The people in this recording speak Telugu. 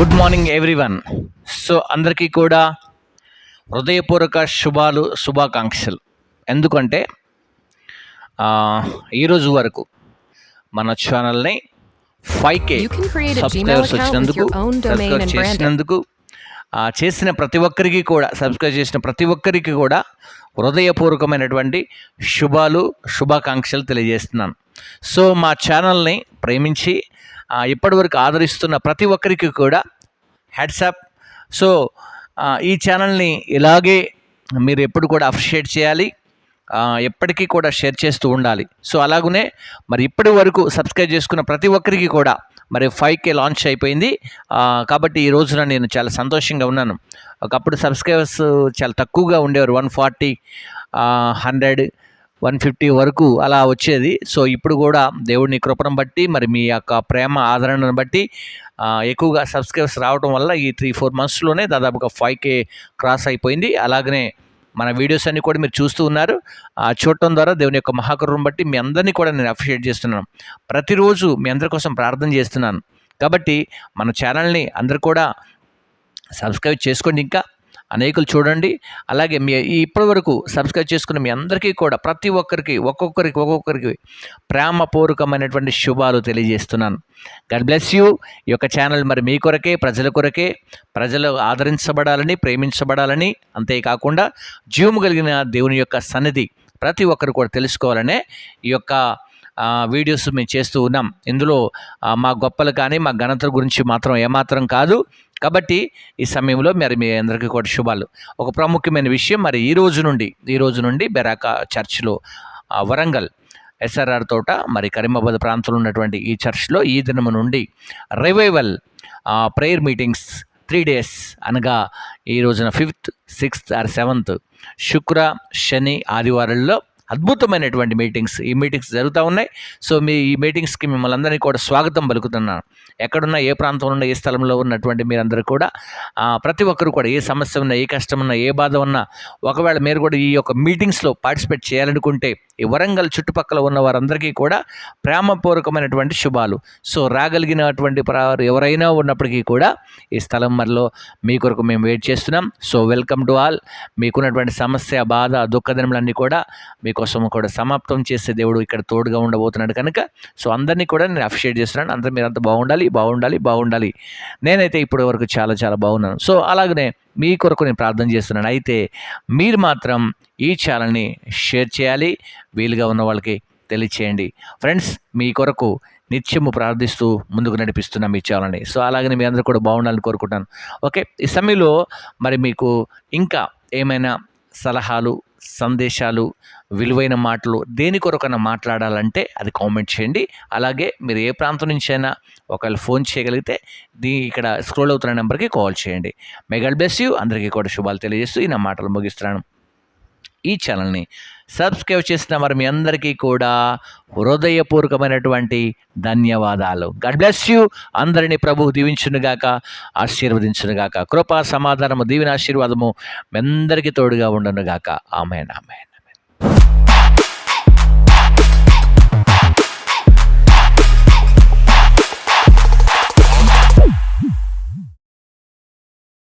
Good morning everyone. సో అందరికీ కూడా హృదయపూర్వక శుభాలు శుభాకాంక్షలు. ఎందుకంటే ఈరోజు వరకు మన ఛానల్ని ఫైవ్ కే సబ్స్క్రైబర్స్ వచ్చినందుకు సబ్స్క్రైబ్. చేసినందుకు చేసిన ప్రతి ఒక్కరికి కూడా సబ్స్క్రైబ్ చేసిన ప్రతి ఒక్కరికి కూడా హృదయపూర్వకమైనటువంటి శుభాలు శుభాకాంక్షలు తెలియజేస్తున్నాను. సో మా ఛానల్ని ప్రేమించి ఇప్పటివరకు ఆదరిస్తున్న ప్రతి ఒక్కరికి కూడా హ్యాట్సాప్ సో ఈ ఛానల్ని ఇలాగే మీరు ఎప్పుడు కూడా అప్రిషియేట్ చేయాలి. ఎప్పటికీ కూడా షేర్ చేస్తూ ఉండాలి. సో అలాగనే మరి ఇప్పటి వరకు సబ్స్క్రైబ్ చేసుకున్న ప్రతి ఒక్కరికి కూడా మరి ఫైవ్ కే లాంచ్ అయిపోయింది. కాబట్టి ఈ రోజున నేను చాలా సంతోషంగా ఉన్నాను. ఒకప్పుడు సబ్స్క్రైబర్స్ చాలా తక్కువగా ఉండేవారు. One forty hundred one fifty వరకు అలా వచ్చేది. సో ఇప్పుడు కూడా దేవుడిని కృపను బట్టి మరి మీ యొక్క ప్రేమ ఆదరణను బట్టి ఎక్కువగా సబ్స్క్రైబర్స్ రావడం వల్ల ఈ త్రీ ఫోర్ మంత్స్లోనే దాదాపుగా ఫైవ్ కే క్రాస్ అయిపోయింది. అలాగనే మన వీడియోస్ అన్నీ కూడా మీరు చూస్తూ ఉన్నారు. ఆ, చూడటం ద్వారా దేవుని యొక్క మహాకరుణం బట్టి మీ అందరినీ కూడా నేను అప్రిషియేట్ చేస్తున్నాను. ప్రతిరోజు మీ అందరి కోసం ప్రార్థన చేస్తున్నాను. కాబట్టి మన ఛానల్ని అందరు కూడా సబ్స్క్రైబ్ చేసుకోండి ఇంకా. అనేకులు చూడండి. అలాగే మీ ఇప్పటి ఇప్పటివరకు సబ్స్క్రైబ్ చేసుకున్న మీ అందరికీ కూడా ప్రతి ఒక్కరికి ఒక్కొక్కరికి ఒక్కొక్కరికి ప్రేమపూర్వకమైనటువంటి శుభాలు తెలియజేస్తున్నాను. God bless you. ఈ యొక్క ఛానల్ మరి మీ కొరకే ప్రజల కొరకే ప్రజలు ఆదరించబడాలని ప్రేమించబడాలని అంతేకాకుండా జీవము కలిగిన దేవుని యొక్క సన్నిధి ప్రతి ఒక్కరు కూడా తెలుసుకోవాలనే ఈ యొక్క వీడియోస్ మేము చేస్తూ ఉన్నాం. ఇందులో మా గొప్పలు కానీ మా ఘనతల గురించి మాత్రం ఏమాత్రం కాదు. కాబట్టి ఈ సమయంలో మరి మీ అందరికీ కూడా శుభాలు. ఒక ప్రాముఖ్యమైన విషయం మరి ఈ రోజు నుండి ఈ రోజు నుండి బెరాకా చర్చ్లో వరంగల్ ఎస్ఆర్ఆర్ తోట మరి కరీమాబాద్ ప్రాంతంలో ఉన్నటువంటి ఈ చర్చ్లో ఈ దినము నుండి revival prayer meetings three days అనగా ఈ రోజున ఫిఫ్త్ సిక్స్త్ ఆర్ సెవెంత్ శుక్ర శని ఆదివారాల్లో అద్భుతమైనటువంటి మీటింగ్స్ ఈ మీటింగ్స్ జరుగుతూ ఉన్నాయి. సో మీ ఈ మీటింగ్స్కి మిమ్మల్ని అందరినీ కూడా స్వాగతం పలుకుతున్నాను. ఎక్కడున్నా ఏ ప్రాంతంలో ఉన్న ఏ స్థలంలో ఉన్నటువంటి మీరందరూ కూడా ప్రతి ఒక్కరు కూడా ఏ సమస్య ఉన్నా ఏ కష్టం ఉన్నా ఏ బాధ ఉన్నా ఒకవేళ మీరు కూడా ఈ యొక్క మీటింగ్స్లో పార్టిసిపేట్ చేయాలనుకుంటే ఈ వరంగల్ చుట్టుపక్కల ఉన్న వారందరికీ కూడా ప్రేమపూర్వకమైనటువంటి శుభాలు. సో రాగలిగినటువంటి వారు ఎవరైనా ఉన్నప్పటికీ కూడా ఈ స్థలం మరిలో మీ కొరకు మేము వెయిట్ చేస్తున్నాం. సో వెల్కమ్ టు ఆల్ మీకున్నటువంటి సమస్య బాధ దుఃఖదినములన్నీ కూడా మీకు కోసం కూడా సమాప్తం చేసే దేవుడు ఇక్కడ తోడుగా ఉండబోతున్నాడు కనుక సో అందరినీ కూడా నేను అప్రిషియేట్ చేస్తున్నాను. అందరూ మీరు బాగుండాలి బాగుండాలి బాగుండాలి. నేనైతే ఇప్పటి వరకు చాలా చాలా బాగున్నాను. సో అలాగనే మీ కొరకు నేను ప్రార్థన చేస్తున్నాను. అయితే మీరు మాత్రం ఈ ఛానల్ని షేర్ చేయాలి వీలుగా ఉన్న వాళ్ళకి తెలియచేయండి. ఫ్రెండ్స్ మీ కొరకు నిత్యము ప్రార్థిస్తూ ముందుకు నడిపిస్తున్న మీ ఛానల్ని. సో అలాగనే మీ అందరూ కూడా బాగుండాలని కోరుకుంటాను ఓకే ఈ సమయంలో మరి మీకు ఇంకా ఏమైనా సలహాలు సందేశాలు విలువైన మాటలు దేని కొరకైనా మాట్లాడాలంటే అది కామెంట్ చేయండి. అలాగే మీరు ఏ ప్రాంతం నుంచైనా ఒకవేళ ఫోన్ చేయగలిగితే దీ ఇక్కడ స్క్రోల్ అవుతున్న నెంబర్కి కాల్ చేయండి. మెగల్ బెస్ యూ అందరికీ కూడా శుభాలు తెలియజేస్తూ ఈ నా మాటలు ముగిస్తున్నాను. ఈ ఛానల్ని సబ్స్క్రైబ్ చేసిన మరి మీ అందరికీ కూడా హృదయపూర్వకమైనటువంటి ధన్యవాదాలు. God bless you. అందరినీ ప్రభు దీవించునుగాక ఆశీర్వదించునుగాక. కృపా సమాధానము దీవిన ఆశీర్వాదము మీ అందరికీ తోడుగా ఉండనుగాక. Amen amen.